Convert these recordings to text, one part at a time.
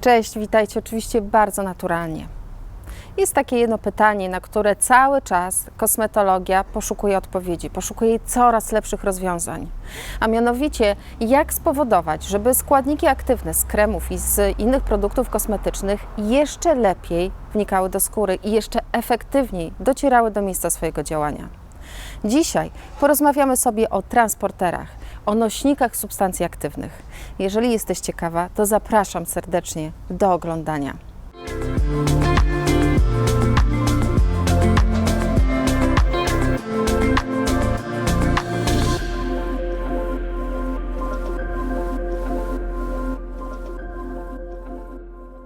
Cześć, witajcie oczywiście bardzo naturalnie. Jest takie jedno pytanie, na które cały czas kosmetologia poszukuje odpowiedzi, poszukuje coraz lepszych rozwiązań. A mianowicie, jak spowodować, żeby składniki aktywne z kremów i z innych produktów kosmetycznych jeszcze lepiej wnikały do skóry i jeszcze efektywniej docierały do miejsca swojego działania. Dzisiaj porozmawiamy sobie o transporterach, o nośnikach substancji aktywnych. Jeżeli jesteś ciekawa, to zapraszam serdecznie do oglądania.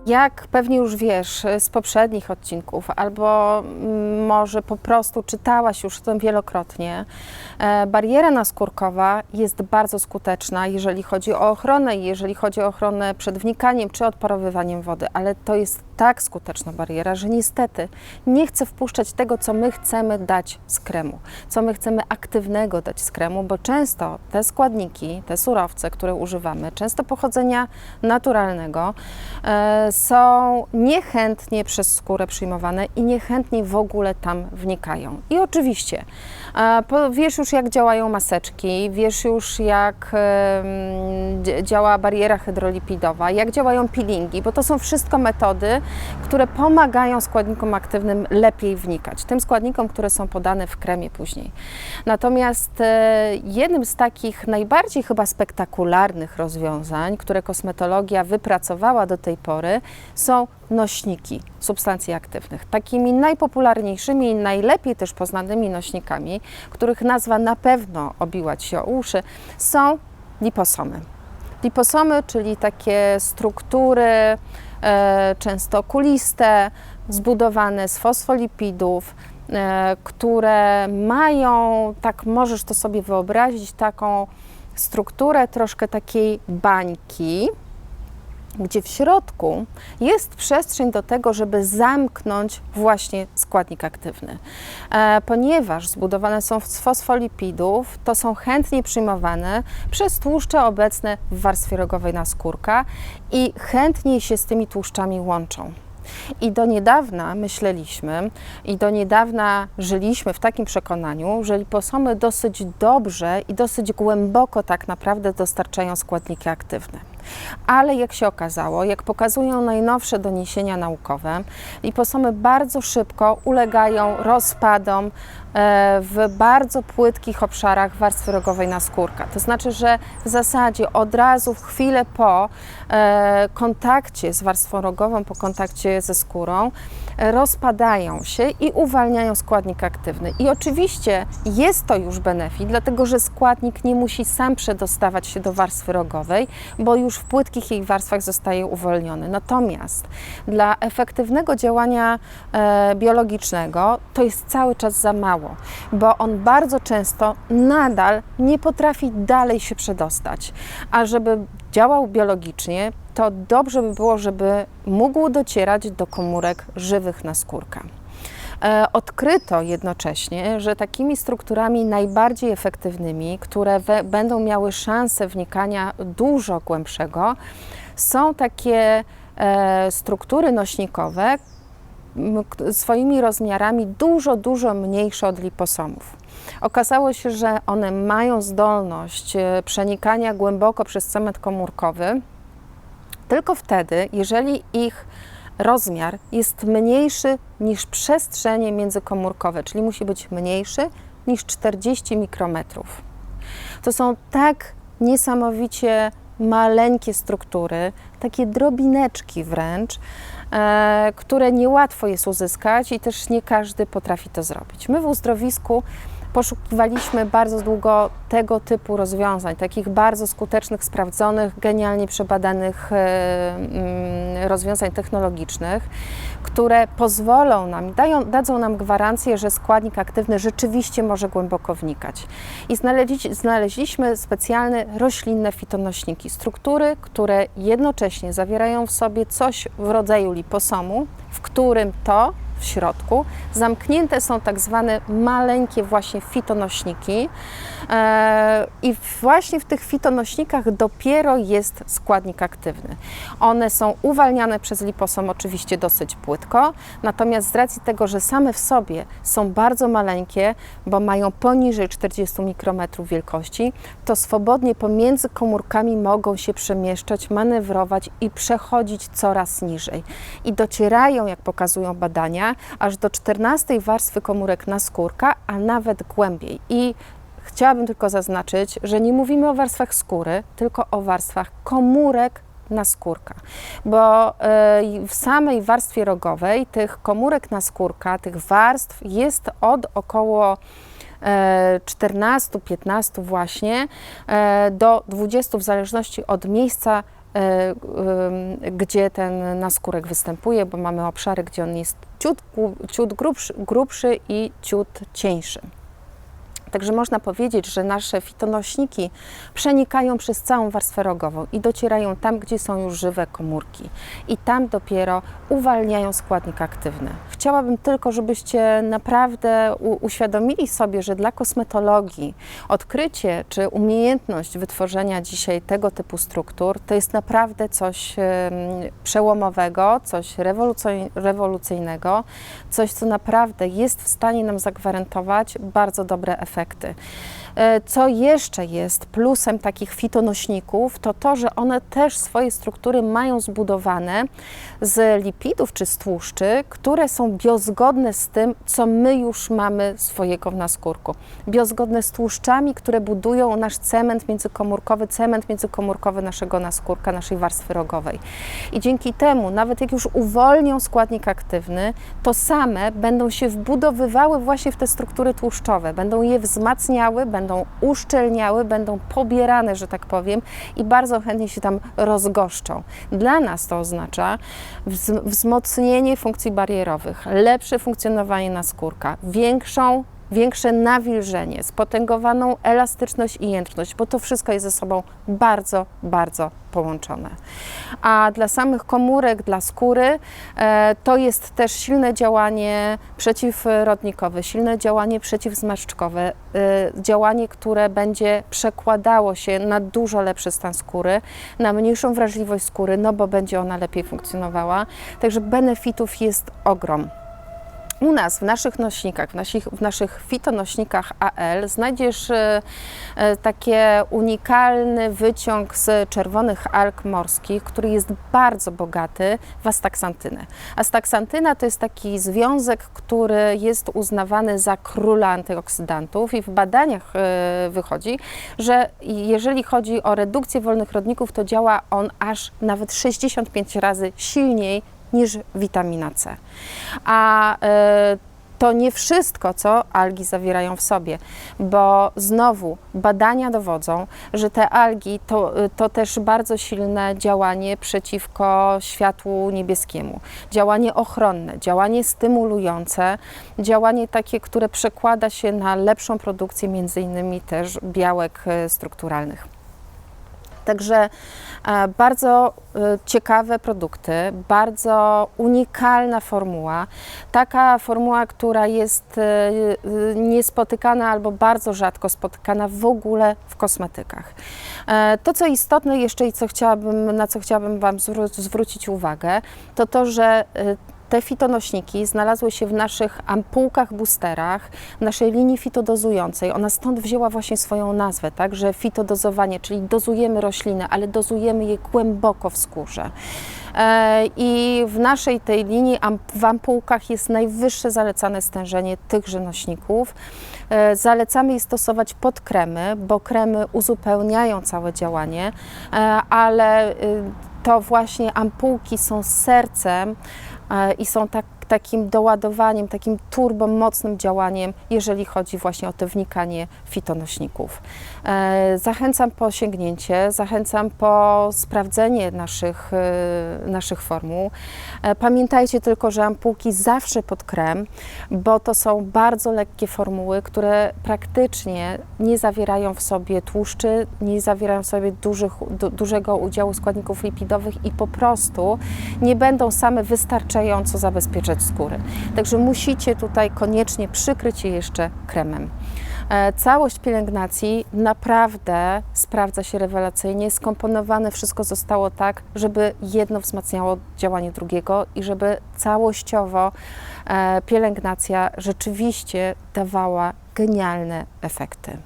Jak pewnie już wiesz z poprzednich odcinków, albo mm, może po prostu czytałaś już o tym wielokrotnie, e, bariera naskórkowa jest bardzo skuteczna, jeżeli chodzi o ochronę i jeżeli chodzi o ochronę przed wnikaniem czy odparowywaniem wody, ale to jest tak skuteczna bariera, że niestety nie chce wpuszczać tego, co my chcemy dać z kremu, co my chcemy aktywnego dać z kremu, bo często te składniki, te surowce, które używamy, często pochodzenia naturalnego, e, są niechętnie przez skórę przyjmowane i niechętnie w ogóle tam wnikają. I oczywiście, wiesz już jak działają maseczki, wiesz już jak działa bariera hydrolipidowa, jak działają peelingi, bo to są wszystko metody, które pomagają składnikom aktywnym lepiej wnikać, tym składnikom, które są podane w kremie później. Natomiast e, jednym z takich najbardziej chyba spektakularnych rozwiązań, które kosmetologia wypracowała do tej pory, są nośniki substancji aktywnych. Takimi najpopularniejszymi i najlepiej też poznanymi nośnikami, których nazwa na pewno obiła Ci o uszy, są liposomy. Liposomy, czyli takie struktury e, często kuliste, zbudowane z fosfolipidów, e, które mają, tak możesz to sobie wyobrazić, taką strukturę troszkę takiej bańki, gdzie w środku jest przestrzeń do tego, żeby zamknąć właśnie składnik aktywny. E, ponieważ zbudowane są z fosfolipidów, to są chętnie przyjmowane przez tłuszcze obecne w warstwie rogowej naskórka i chętniej się z tymi tłuszczami łączą. I do niedawna myśleliśmy i do niedawna żyliśmy w takim przekonaniu, że liposomy dosyć dobrze i dosyć głęboko tak naprawdę dostarczają składniki aktywne. Ale jak się okazało, jak pokazują najnowsze doniesienia naukowe, liposomy bardzo szybko ulegają rozpadom w bardzo płytkich obszarach warstwy rogowej naskórka. To znaczy, że w zasadzie od razu, w chwilę po e, kontakcie z warstwą rogową, po kontakcie ze skórą, e, rozpadają się i uwalniają składnik aktywny. I oczywiście jest to już benefit, dlatego że składnik nie musi sam przedostawać się do warstwy rogowej, bo już w płytkich jej warstwach zostaje uwolniony. Natomiast dla efektywnego działania e, biologicznego to jest cały czas za mało, bo on bardzo często nadal nie potrafi dalej się przedostać. A żeby działał biologicznie, to dobrze by było, żeby mógł docierać do komórek żywych naskórka. E, Odkryto jednocześnie, że takimi strukturami najbardziej efektywnymi, które we, będą miały szansę wnikania dużo głębszego, są takie e, struktury nośnikowe swoimi rozmiarami dużo, dużo mniejsze od liposomów. Okazało się, że one mają zdolność e, przenikania głęboko przez cement komórkowy tylko wtedy, jeżeli ich rozmiar jest mniejszy niż przestrzenie międzykomórkowe, czyli musi być mniejszy niż 40 mikrometrów. To są tak niesamowicie maleńkie struktury, takie drobineczki wręcz, e, które niełatwo jest uzyskać i też nie każdy potrafi to zrobić. My w uzdrowisku poszukiwaliśmy bardzo długo tego typu rozwiązań, takich bardzo skutecznych, sprawdzonych, genialnie przebadanych e, mm, rozwiązań technologicznych, które pozwolą nam, dają, dadzą nam gwarancję, że składnik aktywny rzeczywiście może głęboko wnikać. I znaleźli, znaleźliśmy specjalne roślinne fitonośniki, struktury, które jednocześnie zawierają w sobie coś w rodzaju liposomu, w którym to w środku. Zamknięte są tak zwane maleńkie właśnie fitonośniki e, i właśnie w tych fitonośnikach dopiero jest składnik aktywny. One są uwalniane przez liposom oczywiście dosyć płytko, natomiast z racji tego, że same w sobie są bardzo maleńkie, bo mają poniżej 40 mikrometrów wielkości, to swobodnie pomiędzy komórkami mogą się przemieszczać, manewrować i przechodzić coraz niżej. I docierają, jak pokazują badania, aż do 14 warstwy komórek naskórka, a nawet głębiej. I chciałabym tylko zaznaczyć, że nie mówimy o warstwach skóry, tylko o warstwach komórek naskórka, bo y, w samej warstwie rogowej tych komórek naskórka, tych warstw jest od około 14-15 właśnie e, do 20 w zależności od miejsca, e, gdzie ten naskórek występuje, bo mamy obszary, gdzie on jest ciut, ciut grubszy, grubszy i ciut cieńszy. Także można powiedzieć, że nasze fitonośniki przenikają przez całą warstwę rogową i docierają tam, gdzie są już żywe komórki. I tam dopiero uwalniają składnik aktywny. Chciałabym tylko, żebyście naprawdę uświadomili sobie, że dla kosmetologii odkrycie czy umiejętność wytworzenia dzisiaj tego typu struktur to jest naprawdę coś przełomowego, coś rewolucyjnego, coś, co naprawdę jest w stanie nam zagwarantować bardzo dobre efekty efekty. E, co jeszcze jest plusem takich fitonośników, to to, że one też swoje struktury mają zbudowane z lipidów czy z tłuszczy, które są biozgodne z tym, co my już mamy swojego w naskórku. Biozgodne z tłuszczami, które budują nasz cement międzykomórkowy, cement międzykomórkowy naszego naskórka, naszej warstwy rogowej. I dzięki temu, nawet jak już uwolnią składnik aktywny, to same będą się wbudowywały właśnie w te struktury tłuszczowe, będą je wzmacniały, będą będą uszczelniały, będą pobierane, że tak powiem, i bardzo chętnie się tam rozgoszczą. Dla nas to oznacza wzmocnienie funkcji barierowych, lepsze funkcjonowanie naskórka, większą większe nawilżenie, spotęgowaną elastyczność i jędrność, bo to wszystko jest ze sobą bardzo, bardzo połączone. A dla samych komórek, dla skóry e, to jest też silne działanie przeciwrodnikowe, silne działanie przeciwzmarszczkowe, e, działanie, które będzie przekładało się na dużo lepszy stan skóry, na mniejszą wrażliwość skóry, no bo będzie ona lepiej funkcjonowała. Także benefitów jest ogrom. U nas w naszych nośnikach, w naszych, w naszych fitonośnikach AL znajdziesz e, e, taki unikalny wyciąg z czerwonych alg morskich, który jest bardzo bogaty w astaksantynę. Astaksantyna to jest taki związek, który jest uznawany za króla antyoksydantów i w badaniach e, wychodzi, że jeżeli chodzi o redukcję wolnych rodników, to działa on aż nawet 65 razy silniej niż witamina C. A e, to nie wszystko, co algi zawierają w sobie, bo znowu badania dowodzą, że te algi to, to też bardzo silne działanie przeciwko światłu niebieskiemu, działanie ochronne, działanie stymulujące, działanie takie, które przekłada się na lepszą produkcję między innymi też białek e, strukturalnych. Także e, bardzo e, ciekawe produkty, bardzo unikalna formuła. Taka formuła, która jest e, niespotykana albo bardzo rzadko spotykana w ogóle w kosmetykach. To, co istotne jeszcze i co chciałabym, na co chciałabym Wam zwrócić uwagę, to to, że te fitonośniki znalazły się w naszych ampułkach boosterach, w naszej linii fitodozującej. Ona stąd wzięła właśnie swoją nazwę, tak, że fitodozowanie, czyli dozujemy rośliny, ale dozujemy je głęboko w skórze. E, I w naszej tej linii w ampułkach jest najwyższe zalecane stężenie tychże nośników. E, zalecamy je stosować pod kremy, bo kremy uzupełniają całe działanie, e, ale y, to właśnie ampułki są sercem i są tak, takim doładowaniem, takim turbo mocnym działaniem, jeżeli chodzi właśnie o to wnikanie fitonośników. E, zachęcam po sięgnięcie, zachęcam po sprawdzenie naszych, e, naszych formuł. Pamiętajcie tylko, że ampułki zawsze pod krem, bo to są bardzo lekkie formuły, które praktycznie nie zawierają w sobie tłuszczy, nie zawierają w sobie dużych, du, dużego udziału składników lipidowych i po prostu nie będą same wystarczająco zabezpieczać skóry. Także musicie tutaj koniecznie przykryć je jeszcze kremem. E, Całość pielęgnacji naprawdę sprawdza się rewelacyjnie. Skomponowane wszystko zostało tak, żeby jedno wzmacniało działanie drugiego i żeby całościowo e, pielęgnacja rzeczywiście dawała genialne efekty.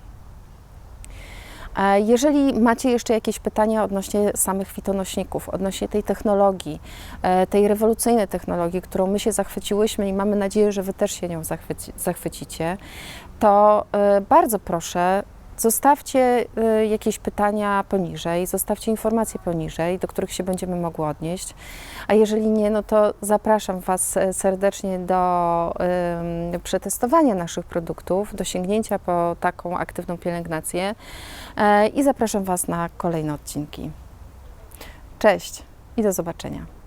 Jeżeli macie jeszcze jakieś pytania odnośnie samych fitonośników, odnośnie tej technologii, e, tej rewolucyjnej technologii, którą my się zachwyciłyśmy i mamy nadzieję, że Wy też się nią zachwyci, zachwycicie, to e, bardzo proszę, zostawcie e, jakieś pytania poniżej, zostawcie informacje poniżej, do których się będziemy mogły odnieść. A jeżeli nie, no to zapraszam Was e, serdecznie do przetestowania naszych produktów, do sięgnięcia po taką aktywną pielęgnację e, i zapraszam Was na kolejne odcinki. Cześć i do zobaczenia.